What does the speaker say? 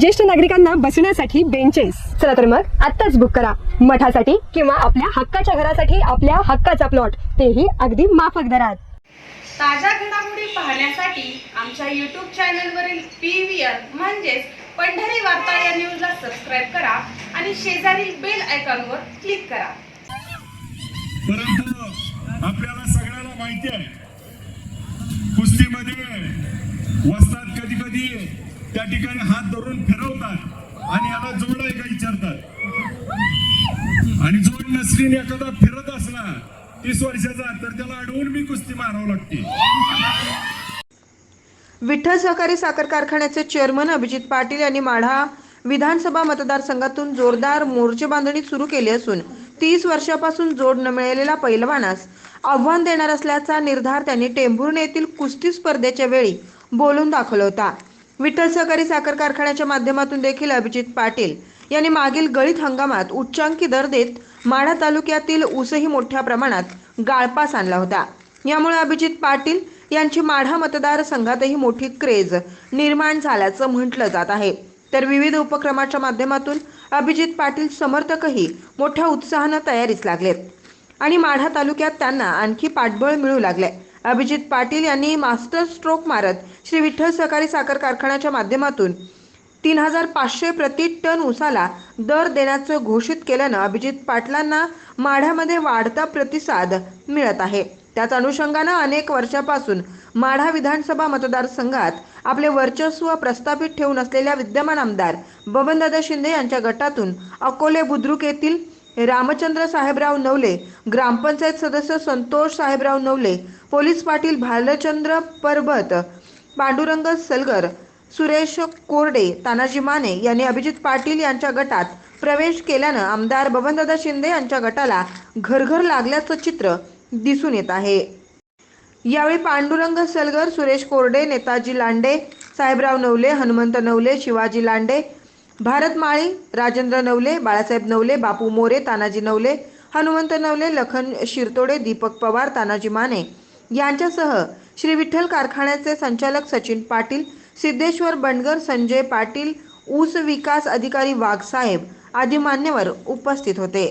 ज्येष्ठ नागरिकांना बसण्यासाठी बेंचेस चला तर मग आत्ताच बुक करा. मठासाठी किंवा आपल्या हक्काच्या घरासाठी आपल्या हक्काचा प्लॉट तेही अगदी माफक दरात. ताज्या घडामोडी पाहण्यासाठी आमच्या यूट्यूब चॅनलवरील पी व्ही आर म्हणजेच पंढरी वार्ता या न्यूजला सबस्क्राईब करा आणि शेजारील बेल आयकॉनवर क्लिक करा. परंतु आपल्याला सगळ्याला माहिती आहे. कुस्तीमध्ये कधी त्या ठिकाणी हात धरून फिरवतात आणि याला जोड आहे का विचारतात. आणि जोड नसलीने एखादा फिरत असला तीस वर्षाचा तर त्याला अडवून मी कुस्ती मारावं लागते. विठ्ठल सहकारी साखर कारखान्याचे चेअरमन अभिजित पाटील यांनी माढा विधानसभा मतदारसंघातून जोरदार मोर्चे बांधणी सुरू केली असून तीस वर्षापासून जोड न मिळालेला पैलवानास आव्हान देणार असल्याचा निर्धार त्यांनी टेंभुर्णे येथील कुस्ती स्पर्धेच्या वेळी बोलून दाखवला होता. विठ्ठल सहकारी साखर कारखान्याच्या माध्यमातून देखील अभिजित पाटील यांनी मागील गळीत हंगामात उच्चांकी दर देत माढा तालुक्यातील ऊसही मोठ्या प्रमाणात गाळपास आणला होता. यामुळे अभिजित पाटील यांची माढा मतदारसंघातही मोठी क्रेज निर्माण झाल्याचं म्हटलं जात आहे. तर विविध उपक्रमाच्या माध्यमातून अभिजित पाटील समर्थकही मोठ्या उत्साहानं तयारीस लागलेत आणि माढा तालुक्यात त्यांना आणखी पाठबळ मिळू लागले अभिजित पाटील यांनी मास्टर स्ट्रोक मारत श्री विठ्ठल सहकारी साखर कारखान्याच्या माध्यमातून तीन हजार पाचशे प्रति टन उसाला दर देण्याचं घोषित केल्यानं अभिजित पाटलांना माढ्यामध्ये वाढता प्रतिसाद मिळत आहे. त्याच अनुषंगानं अनेक वर्षापासून माढा विधानसभा मतदारसंघात आपले वर्चस्व प्रस्थापित ठेवून असलेल्या विद्यमान आमदार बबनदादा शिंदे यांच्या गटातून अकोले बुद्रुक येथील रामचंद्र साहेबराव नवले ग्रामपंचायत सदस्य संतोष साहेबराव नवले पोलीस पाटील भालचंद्र परबत पांडुरंग सलगर सुरेश कोरडे तानाजी माने यांनी अभिजित पाटील यांच्या गटात प्रवेश केल्यानं आमदार बबनदादा शिंदे यांच्या गटाला घरघर लागल्याचं चित्र दिसून येत आहे. यावेळी पांडुरंग सलगर सुरेश कोरडे नेताजी लांडे साहेबराव नवले हनुमंत नवले शिवाजी लांडे भारत माळी राजेंद्र नवले बाळासाहेब नवले बापू मोरे तानाजी नवले हनुमंत नवले लखन शिरतोडे दीपक पवार तानाजी माने यांच्यासह श्री विठ्ठल कारखान्याचे संचालक सचिन पाटील सिद्धेश्वर बंडगर संजय पाटील ऊस विकास अधिकारी वाघसाहेब आदी मान्यवर उपस्थित होते.